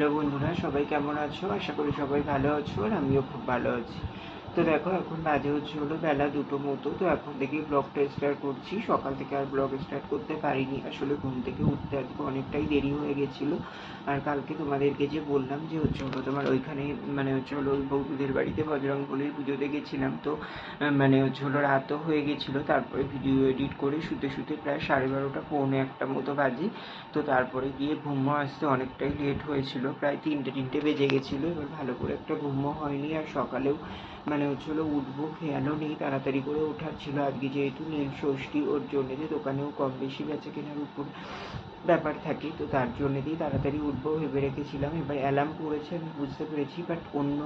Hello বন্ধুরা, সবাই কেমন আছো? আশা করি সবাই ভালো আছো আর আমিও খুব ভালো আছি। তো দেখো, এখন বাজে হচ্ছে হলো বেলা দুটো মতো। তো এখন থেকে ব্লগটা স্টার্ট করছি। সকাল থেকে আর ব্লগ স্টার্ট করতে পারিনি। আসলে ঘুম থেকে উঠতে আজকে অনেকটাই দেরি হয়ে গেছিল। আর কালকে তোমাদেরকে যে বললাম যে হচ্ছে হলো তোমার ওইখানে মানে হচ্ছে হলো ওই বৌদিদের বাড়িতে বজরং বলির পুজোতে গেছিলাম তো মানে হচ্ছে হলো রাতও হয়ে গেছিল। তারপরে ভিডিও এডিট করে শুতে শুতে প্রায় সাড়ে বারোটা, পৌনে একটা মতো বাজে। তো তারপরে গিয়ে ঘুমো আসতে অনেকটাই লেট হয়েছিল। প্রায় তিনটে তিনটে বেজে গেছিল। এবার ভালো করে একটা ঘুমও হয়নি। আর সকালেও মানে হচ্ছিল উঠবো খেয়ালও নেই, তাড়াতাড়ি করে ওঠার ছিল। আজকে যেহেতু নীল ষষ্ঠী, ওর জন্য যে দোকানেও কম বেশি গেছে কেনার উপর ব্যাপার থাকে। তো তার জন্য দিয়ে তাড়াতাড়ি উঠবো, ভেবে রেখেছিলাম। এবার অ্যালার্ম করেছে আমি বুঝতে পেরেছি বাট অন্য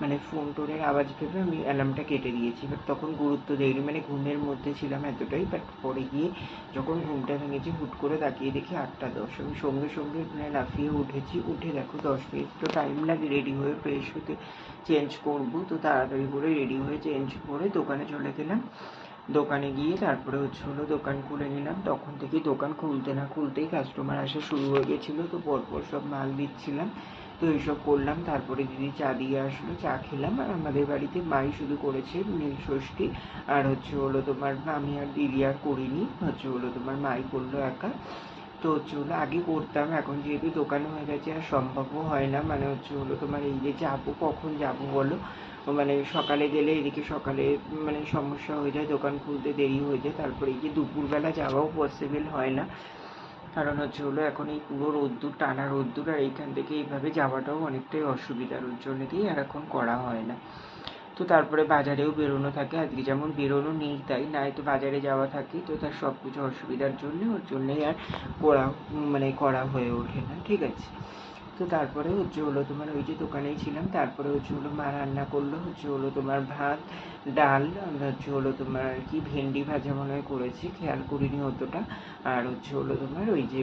মানে ফোন টোনের আওয়াজ ভেবে আমি অ্যালার্মটা কেটে দিয়েছি। বাট তখন গুরুত্ব দেইনি মানে ঘুমের মধ্যে ছিলাম এতটাই বাট পরে গিয়ে যখন ঘুমটা ভেঙেছি, হুট করে তাকিয়ে দেখি আটটা দশ। আমি সঙ্গে সঙ্গে মানে লাফিয়ে উঠেছি, উঠে দেখো দশ মিনিট তো টাইম লাগে রেডি হয়ে ফ্রেশ হতে চেঞ্জ করব। তো তাড়াতাড়ি করে রেডি হয়ে চেঞ্জ করে দোকানে চলে গেলাম। দোকানে গিয়ে তারপরে হচ্ছে হলো দোকান খুলে নিলাম। তখন থেকে দোকান খুলতে না খুলতেই কাস্টমার আসা শুরু হয়ে গেছিল। তো পরপর সব মাল দিচ্ছিলাম। তো এইসব করলাম। তারপরে দিদি চা দিয়ে আসলো। চা খেলাম। আর আমাদের বাড়িতে মাই শুধু করেছে নীল ষষ্ঠী। আর হচ্ছে হলো তোমার আমি আর দিদি আর করিনি। হচ্ছে হলো তোমার মাই করল একা। তো হচ্ছে হলো আগে করতাম। এখন যেহেতু দোকান হয়ে গেছে, আর সম্ভবও হয় না। মানে হচ্ছে হলো তোমার এই যে যাব কখন যাব বলো? মানে সকালে গেলে এদিকে সকালে মানে সমস্যা হয়ে যায়, দোকান খুলতে দেরি হয়ে যায়, তারপরে এই যে দুপুরবেলা যাওয়াও পসিবল হয় না। কারণ হচ্ছে হলো এখন এই পুরো রোদ্দুর, টানা রোদ্দুর, আর এইখান থেকে এইভাবে যাওয়াটাও অনেকটাই অসুবিধার ওর জন্য দিয়ে আর এখন করা হয় না। তো তারপরে বাজারেও বেরোনো থাকে, আজকে যেমন বেরোনো নেই তাই, নাই তো বাজারে যাওয়া থাকে, তো তার সব কিছু অসুবিধার জন্য, ওর জন্যই আর করা মানে করা হয়ে ওঠে না, ঠিক আছে? তো তারপরে হচ্ছে হলো তোমার ওই যে দোকানেই ছিলাম, তারপরে হচ্ছে হলো মা রান্না করল, হচ্ছে হলো তোমার ভাত, ডাল হচ্ছে হলো তোমার আর কি ভেন্ডি ভাজা মনে হয় করেছি, খেয়াল করিনি অতটা, আর হচ্ছে হলো তোমার ওই যে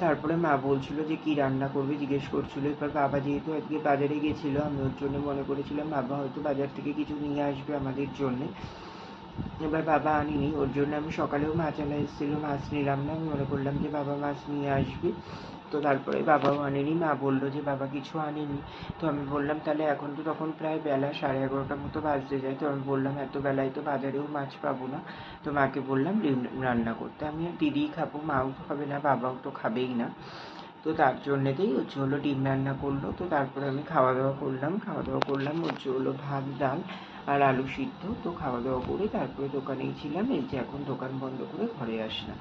তারপরে মা বলছিল যে কি রান্না করবে, জিজ্ঞেস করছিল এবার বাবা যেহেতু আজকে বাজারে গেছিল, আমি ওর জন্য মনে করেছিলাম বাবা হয়তো বাজার থেকে কিছু নিয়ে আসবে আমাদের জন্যে এবার বাবা আনিনি, ওর জন্য আমি সকালেও মাছ আনা এসেছিল মাছ নিলাম না আমি মনে করলাম যে বাবা মাছ নিয়ে আসবে। তো তারপরে বাবাও আনেনি, মা বলল যে বাবা কিছু আনেনি। তো আমি বললাম, তাহলে এখন তো তখন প্রায় বেলা, সাড়ে এগারোটার মতো বাজতে যায়। তো আমি বললাম, এত বেলায় তো বাজারেও মাছ পাবো না। তো মাকে বললাম রান্না করতে। আমি দিদিই খাব, মাও তো খাবে না, বাবাও তো খাবেই না। তো তার জন্যেতেই হচ্ছে হলো ডিম রান্না করল। তো তারপরে আমি খাওয়া দাওয়া করলাম, খাওয়া দাওয়া করলাম হচ্ছে হলো ভাত, ডাল। আর আলু সিদ্ধ, তো খাওয়া দাওয়া করে তারপরে দোকানেই ছিলাম। এই যে এখন দোকান বন্ধ করে ঘরে আসলাম।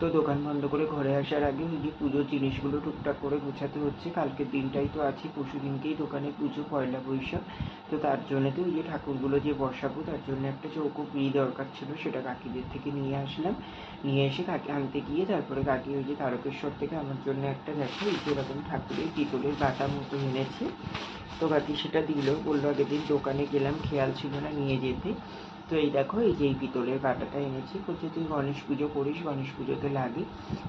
তো দোকান বন্ধ করে ঘরে আসার আগে ওই যে পুজোর জিনিসগুলো টুকটাক করে গোছাতে হচ্ছে। কালকের দিনটাই তো আছে, পরশু দিনকেই দোকানে পুজো, পয়লা বৈশাখ। তো তার জন্য তো ওই যে ঠাকুরগুলো যে বসাবো, তার জন্য একটা চৌকো পিড়ি দরকার ছিল, সেটা কাকিদের থেকে নিয়ে আসলাম। নিয়ে এসে কাকি আনতে গিয়ে তারপরে কাকি ওই যে তারকেশ্বর থেকে আমার জন্য একটা দেখো, এই যে এরকম ঠাকুরের পিতলের বাটা মতো এনেছে। তো কাকি সেটা দিল, বলল আগের দিন দোকানে গেলাম, খেয়াল ছিল না নিয়ে যেতে। তো এই দেখো, এই যে এই পিতলের বাটাটা এনেছি। বলছে, তুই গণেশ পুজো করিস, গণেশ পুজোতে লাগে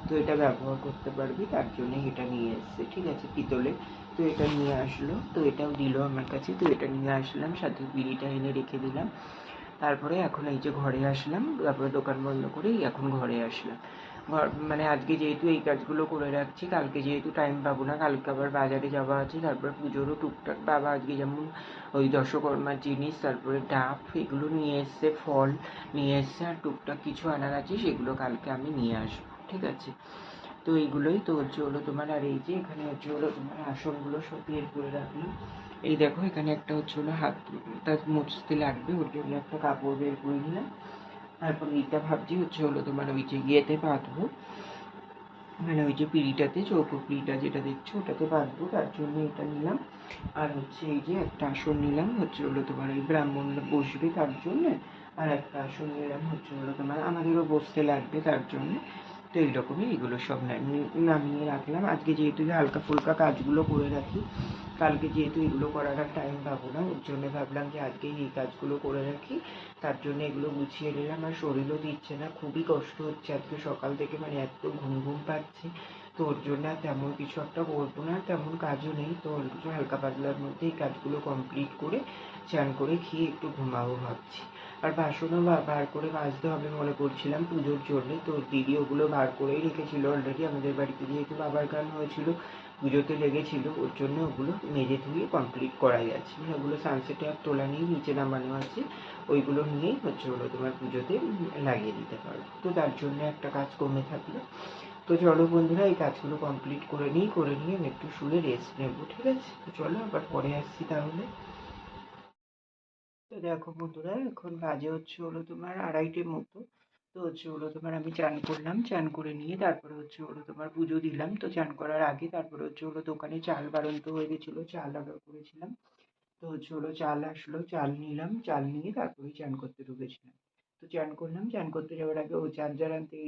তো এটা ব্যবহার করতে পারবি, তার জন্য এটা নিয়ে এসছে, ঠিক আছে, পিতলে। তো এটা নিয়ে আসলো, তো এটাও দিল আমার কাছে। তো এটা নিয়ে আসলাম, সাথে বিড়িটা এনে রেখে দিলাম। তারপরে এখন এই যে ঘরে আসলাম, তারপরে দোকান বন্ধ করে এখন ঘরে আসলাম। মানে আজকে যেহেতু এই কাজগুলো করে রাখছি, কালকে যেহেতু টাইম পাবো না, কালকে আবার বাজারে যাওয়া আছে, তারপর পুজোরও টুকটাক বাবা আজকে যেমন ওই দশকর্মার জিনিস, তারপরে ডাব, এগুলো নিয়ে এসছে, ফল নিয়ে এসছে, আর টুকটাক কিছু আনার আছে, সেগুলো কালকে আমি নিয়ে আসব, ঠিক আছে? তো এইগুলোই তো হচ্ছে হলো তোমার, আর এই যে এখানে হচ্ছে হলো তোমার আসনগুলো সব বের করে রাখলাম। এই দেখো এখানে একটা হচ্ছে হলো হাত, তার মুছতে লাগবে, ওর জন্য একটা কাপড় বের করে নিলাম। তারপর এইটা ভাবছি হচ্ছে হলো তোমার ওই যে ইয়েতে বাঁধবো। মানে ওই যে পিড়িটাতে, চৌকো পিঁড়িটা যেটা দেখছ, ওটাতে বাঁধবো, তার জন্য এটা নিলাম। আর হচ্ছে এই যে একটা আসন নিলাম, হচ্ছে হলো তোমার ওই ব্রাহ্মণ বসবে তার জন্য, আর একটা আসন নিলাম হচ্ছে হলো তোমার আমাদেরও বসতে লাগবে তার জন্য। তো এইরকমই এগুলো সব নামিয়ে রাখলাম। আজকে যেহেতু হালকা ফুলকা কাজগুলো করে রাখি, কালকে যেহেতু এগুলো করার আর টাইম পাবো না, ওর জন্য ভাবলাম যে আজকেই এই কাজগুলো করে রাখি। তার জন্য এগুলো গুছিয়ে নিলাম। আর শরীরও দিচ্ছে না, খুবই কষ্ট হচ্ছে আজকে সকাল থেকে মানে এত ঘুম ঘুম পাচ্ছে। তো ওর জন্য আর তেমন কিছু একটা করব না তেমন কাজও নেই। তো কিছু হালকা পাতলার মধ্যে এই কাজগুলো কমপ্লিট করে, চান করে খেয়ে একটু ঘুমাবো ভাবছি। আর বাসনও বার করে মাজতে হবে মনে করছিলাম পুজোর জন্যে। তো দিদি ওগুলো বার করেই রেখেছিল অলরেডি আমাদের বাড়িতে যেহেতু বাবার গান হয়েছিল, পুজোতে লেগেছিল, ওর জন্য ওগুলো মেজে ধুয়ে কমপ্লিট করাই আছে। ওগুলো সানসেটে আর তোলা নিয়ে নিচে নামানো আছে। ওইগুলো নিয়েই হচ্ছে হলো তোমার পুজোতে লাগিয়ে দিতে পারব। তো তার জন্য একটা কাজ কমে থাকল। তো চলো বন্ধুরা, এই কাজগুলো কমপ্লিট করে নিই, করে নিয়ে আমি একটু শুয়ে রেস্ট নেব, ঠিক আছে? তো চলো আবার পরে আসছি তাহলে। তো দেখো বন্ধুরা, এখন বাজে হচ্ছে হলো তোমার আড়াইটের মতো। তো হচ্ছে হলো তোমার আমি চান করলাম, চান করে নিয়ে তারপরে হচ্ছে হলো তোমার পুজো দিলাম। তো চান করার আগে তারপরে হচ্ছে হলো দোকানে চাল বাড়ন্ত হয়ে গেছিল, চাল অর্ডার করেছিলাম। তো হচ্ছে হলো চাল আসলো, চাল নিলাম, চাল নিয়ে তারপরে চান করতে ঢুকেছিলাম। তো চান করলাম, চান করতে যাওয়ার আগে ও চার্জার আনতে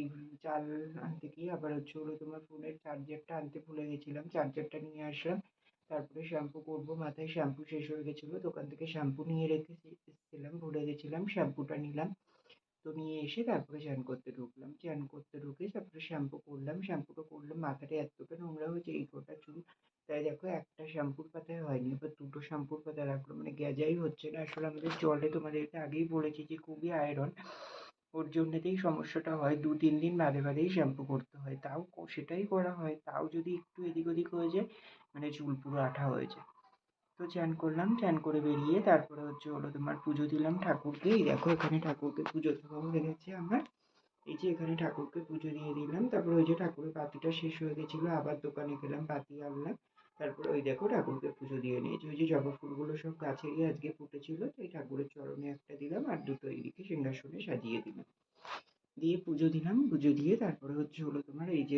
চাল আনতে গিয়ে আবার হচ্ছে হলো তোমার ফোনের চার্জারটা আনতে ভুলে গেছিলাম। চার্জারটা নিয়ে আসলাম। তারপরে শ্যাম্পু করব, মাথায় শ্যাম্পু শেষ হয়ে গেছিল, দোকান থেকে শ্যাম্পু নিয়ে রেখে এসেছিলাম ভুলে গেছিলাম শ্যাম্পুটা নিলাম, তো নিয়ে এসে তারপরে চান করতে ঢুকলাম, চান করতে ঢুকে তারপরে শ্যাম্পু করলাম শ্যাম্পুটা করলাম, মাথাটা এতটা নোংরা হয়েছে, এই কটা চুল, তাই দেখো একটা শ্যাম্পুর পাতায় হয়নি, এবার দুটো শ্যাম্পুর পাতা রাখল মানে গেজাই হচ্ছে না, আসলে আমাদের জলে তোমাদেরকে আগেই বলেছি যে খুবই আয়রন ওর জন্যতেই সমস্যাটা হয়, দু, তিন দিন বাদে বাদেই শ্যাম্পু করতে হয়, তাও সেটাই করা হয়, তাও যদি একটু এদিক ওদিক হয়ে যায় মানে চুল পুরো আঠা হয়ে যায় তো চান করলাম, চান করে বেরিয়ে তারপরে হচ্ছে হলো তোমার পুজো দিলাম ঠাকুরকে। এই দেখো এখানে ঠাকুরকে পুজো দেওয়া হয়ে গেছে আমার। এই যে এখানে ঠাকুরকে পুজো দিয়ে দিলাম। তারপরে ওই যে ঠাকুরের বাতিটা শেষ হয়ে গেছিল, আবার দোকানে গেলাম, বাতি আনলাম। তারপরে ওই দেখো ঠাকুরকে পুজো দিয়ে নিয়েছি ওই যে জবা ফুলগুলো সব গাছেরই আজকে ফুটেছিল তো এই ঠাকুরের চরণে একটা দিলাম আর দুটো এইদিকে সিংহাসনে সাজিয়ে দিলাম। দিয়ে পুজো দিলাম, পুজো দিয়ে তারপরে হচ্ছে হলো তোমার এই যে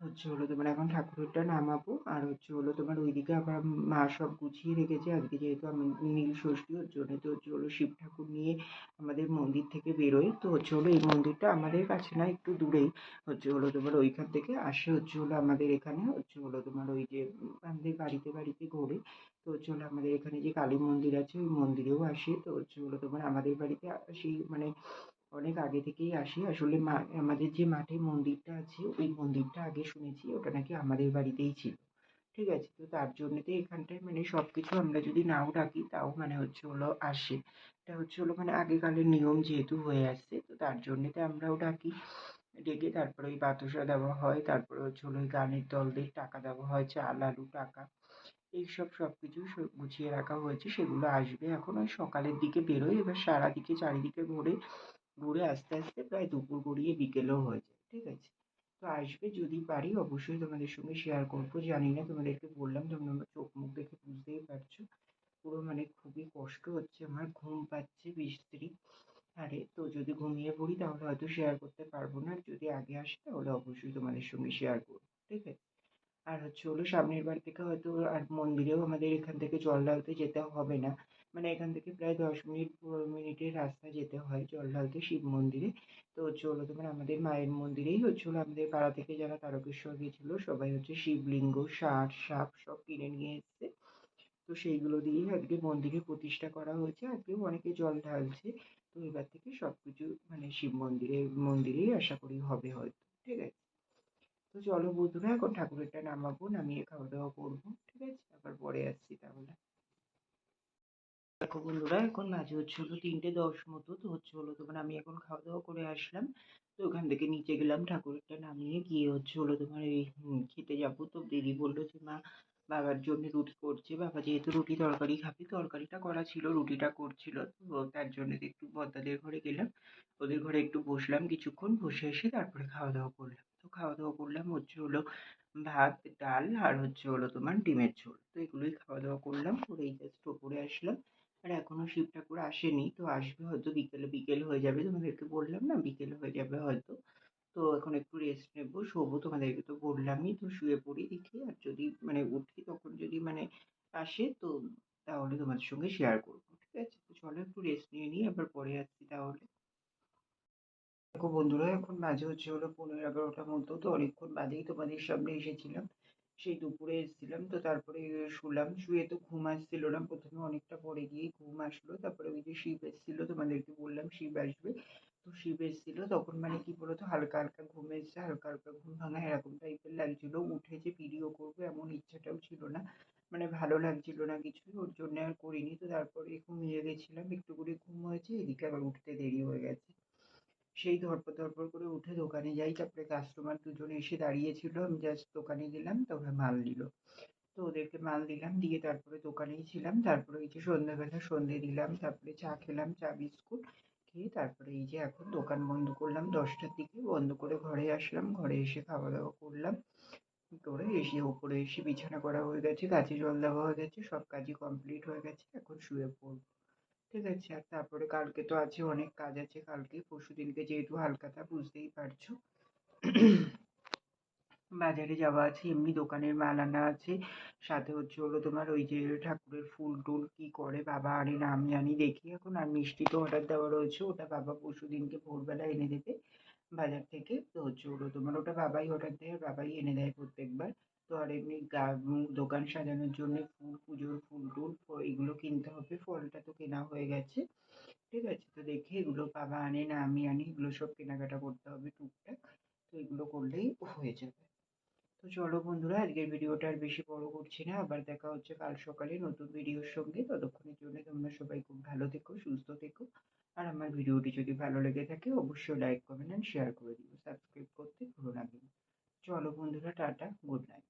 হচ্ছে হলো তোমার এখন ঠাকুরটা নামাবো, আর হচ্ছে হলো তোমার ওইদিকে আবার মা সব গুছিয়ে রেখেছে, আজকে যেহেতু আমি নীল ষষ্ঠী, ওর জন্য তো হচ্ছে হলো শিব ঠাকুর নিয়ে আমাদের মন্দির থেকে বেরোই। তো হচ্ছে হলো এই মন্দিরটা আমাদের কাছে না একটু দূরেই, হচ্ছে হলো তোমার ওইখান থেকে আসে হচ্ছে হলো আমাদের এখানে, হচ্ছে হলো তোমার ওই যে আমাদের বাড়িতে বাড়িতে ঘোরে। তো হচ্ছে হলো আমাদের এখানে যে কালী মন্দির আছে, ওই মন্দিরেও আসে। তো হচ্ছে হলো তোমার আমাদের বাড়িতে সেই মানে অনেক আগে থেকেই আসি। আসলে মা, আমাদের যে মাঠে মন্দিরটা আছে, ওই মন্দিরটা আগে শুনেছি, ওটা নাকি আমাদের বাড়িতেই ছিল। ঠিক আছে? তো তার জন্যতে এখানটায় মানে সব কিছু আমরা যদি নাও ডাকি, তাও মানে হচ্ছে হলো আসে। এটা হচ্ছে হলো মানে আগেকালের নিয়ম যেহেতু হয়ে আসছে, তো তার জন্যতে আমরাও ডাকি। ডেকে তারপরে ওই বাতাসা দেওয়া হয়, তারপরে হচ্ছে হলো ওই গানের দলদের টাকা দেওয়া হয়, চাল, আলু, টাকা। এইসব সব কিছু গুছিয়ে রাখা হয়েছে, সেগুলো আসবে। এখন ওই সকালের দিকে বেরোয়, এবার সারাদিকে চারিদিকে ঘুরে ঘুরে আস্তে আস্তে প্রায় দুপুর গড়িয়ে বিকেলও হয়ে যায়, ঠিক আছে? তো আসবে যদি পারি, অবশ্যই তোমাদের সঙ্গে শেয়ার করব। জানি না তোমাদেরকে বললাম, তোমরা চোখ মুখ দেখে বুঝতেই পারছ। পুরো মানে খুবই কষ্ট হচ্ছে, আমার ঘুম পাচ্ছে বিশ্রী আরে, তো যদি ঘুমিয়ে পড়ি, তাহলে হয়তো শেয়ার করতে পারব না। আর যদি আগে আসে, তাহলে অবশ্যই তোমাদের সঙ্গে শেয়ার করব, ঠিক আছে? আর হচ্ছে হলো সামনের বাড়ি থেকে হয়তো আর মন্দিরেও আমাদের এখান থেকে জল ঢালতে যেতে হবে না। মানে এখান থেকে প্রায় দশ মিনিট, পনেরো মিনিটের রাস্তা যেতে হয় জল ঢালতে শিব মন্দিরে। তো হচ্ছে হলো তোমার আমাদের মায়ের মন্দিরেই হচ্ছে, হলো আমাদের পাড়া থেকে যারা তারকেশ্বর গেছিল, সবাই হচ্ছে শিবলিঙ্গ সার সাপ সব কিনে নিয়ে এসছে। তো সেইগুলো দিয়েই আজকে মন্দিরে প্রতিষ্ঠা করা হয়েছে। আজকেও অনেকে জল ঢালছে। তো এবার থেকে সব কিছু মানে শিব মন্দিরে, মন্দিরেই আশা করি হবে হয়তো, ঠিক আছে? তো চলো বন্ধুরা, এখন ঠাকুরেরটা নামাবো, নামিয়ে খাওয়া দাওয়া করব, ঠিক আছে? আবার পরে আসছি তাহলে। দেখো বন্ধুরা, এখন বাজে হচ্ছে হলো তিনটে দশ মতো, তো হচ্ছে হলো তোমার আমি এখন খাওয়া দাওয়া করে আসলাম, তো ওখান থেকে নিচে গেলাম, ঠাকুরটা নামিয়ে গিয়ে হচ্ছে হলো তোমার এই খেতে যাব। তো দিদি বলল যে, মা, বাবার জন্য রুটি করছে, বাবা যেহেতু রুটি তরকারি খাবে, তরকারিটা করা ছিল, রুটিটা করছিল, তো তার জন্য একটু বদ্দাদের ঘরে গেলাম, ওদের ঘরে একটু বসলাম কিছুক্ষণ, বসে এসে তারপরে খাওয়া দাওয়া করলাম। তো খাওয়া দাওয়া করলাম হচ্ছে হলো ভাত, ডাল আর হচ্ছে হলো তোমার ডিমের ঝোল, তো এগুলোই খাওয়া দাওয়া করলাম, করে এই জাস্ট ওপরে আসলাম। আর এখনও শিব ঠাকুর আসেনি, তো আসবে হয়তো বিকেলে, বিকেল হয়ে যাবে। তোমাদেরকে বললাম না, বিকেল হয়ে যাবে হয়তো। তো এখন একটু রেস্ট নেব, শোবো তোমাদেরকে তো বললামই, তো শুয়ে পড়ি দেখি। আর যদি মানে উঠি তখন যদি মানে আসে, তো তাহলে তোমাদের সঙ্গে শেয়ার করব, ঠিক আছে? তো চলো একটু রেস্ট নিয়ে নিই, আবার পরে আসছি তাহলে। দেখো বন্ধুরা, এখন বাজে হচ্ছে হলো পনেরো এগারোটার মতো, তো অনেকক্ষণ বাদেই তোমাদের সামনে এসেছিলাম। সেই দুপুরে এসেছিলাম, তো তারপরে শুলাম, শুয়ে তো ঘুম আসছিল না, প্রথমে অনেকটা পরে গিয়েই ঘুম আসলো, তারপরে ওই যে শিব এসেছিল, তোমাদেরকে বললাম শিব আসবে, তো শিব এসেছিল, তখন মানে কি বলতো, হালকা হালকা ঘুম এসছে, হালকা হালকা ঘুম ভাঙা এরকম টাইপের লাগছিল উঠে যে ভিডিও করব, এমন ইচ্ছাটাও ছিল না মানে ভালো লাগছিল না কিছুই, ওর জন্য আর করিনি, তো তারপরে ঘুমিয়ে গেছিলাম, একটু করে ঘুম হয়েছে, এদিকে আবার উঠতে দেরি হয়ে গেছে। সেই ধরপড় ধরপড় করে উঠে দোকানে যাই। তারপরে কাস্টমার দুজন এসে দাঁড়িয়েছিল। আমি জাস্ট দোকানে গেলাম। তারপরে মাল দিল তো ওদেরকে মাল দিলাম। দিয়ে তারপরে দোকানেই ছিলাম। তারপরে এই যে সন্ধ্যাবেলা সন্ধে দিলাম। তারপরে চা খেলাম, চা, বিস্কুট খেয়ে তারপরে এই যে এখন দোকান বন্ধ করলাম। দশটার দিকে বন্ধ করে ঘরে আসলাম। ঘরে এসে খাওয়া দাওয়া করলাম। করে এসে ওপরে এসে বিছানা করা হয়ে গেছে। গাছে জল দেওয়া হয়ে গেছে। সব কাজই কমপ্লিট হয়ে গেছে। এখন শুয়ে পড়ব। ঠিক আছে, আর তারপরে কালকে তো আছে অনেক কাজ আছে, কালকে পরশু দিনকে যেহেতু হালখাতা, বুঝতেই পারছ। বাজারে যাওয়া আছে, এমনি দোকানের মাল আনা আছে। সাথে হচ্ছে হলো তোমার ওই যে ঠাকুরের ফুল টুল কি করে, বাবা আনে না আমি আনি দেখি এখন, আর মিষ্টি তো অর্ডার দেওয়া রয়েছে, ওটা বাবা পরশু দিনকে ভোরবেলা এনে দেবে বাজার থেকে। তো হচ্ছে হলো তোমার ওটা বাবাই অর্ডার দেয় বাবাই এনে দেয় প্রত্যেকবার। তো আর এমনি দোকান সাজানোর জন্য ফুল, পুজোর ফুল টুল এগুলো কিনতে হবে। ফলটা তো কেনা হয়ে গেছে। ঠিক আছে, তো দেখে এগুলো বাবা আনে, না আমি আনি, এগুলো সব কেনাকাটা করতে হবে টুকটাক। তো এগুলো করলেই হয়ে যাবে। তো চলো বন্ধুরা, আজকের ভিডিওটা আর বেশি বড় করছি না। আবার দেখা হচ্ছে কাল সকালে নতুন ভিডিওর সঙ্গে। ততক্ষণের জন্য তোমরা সবাই খুব ভালো থেকো, সুস্থ থেকো। আর আমার ভিডিওটি যদি ভালো লেগে থাকে, অবশ্যই লাইক কমেন্ট অ্যান্ড শেয়ার করে দিও। সাবস্ক্রাইব করতে ভুলো না চলো বন্ধুরা, টাটা গুড নাইট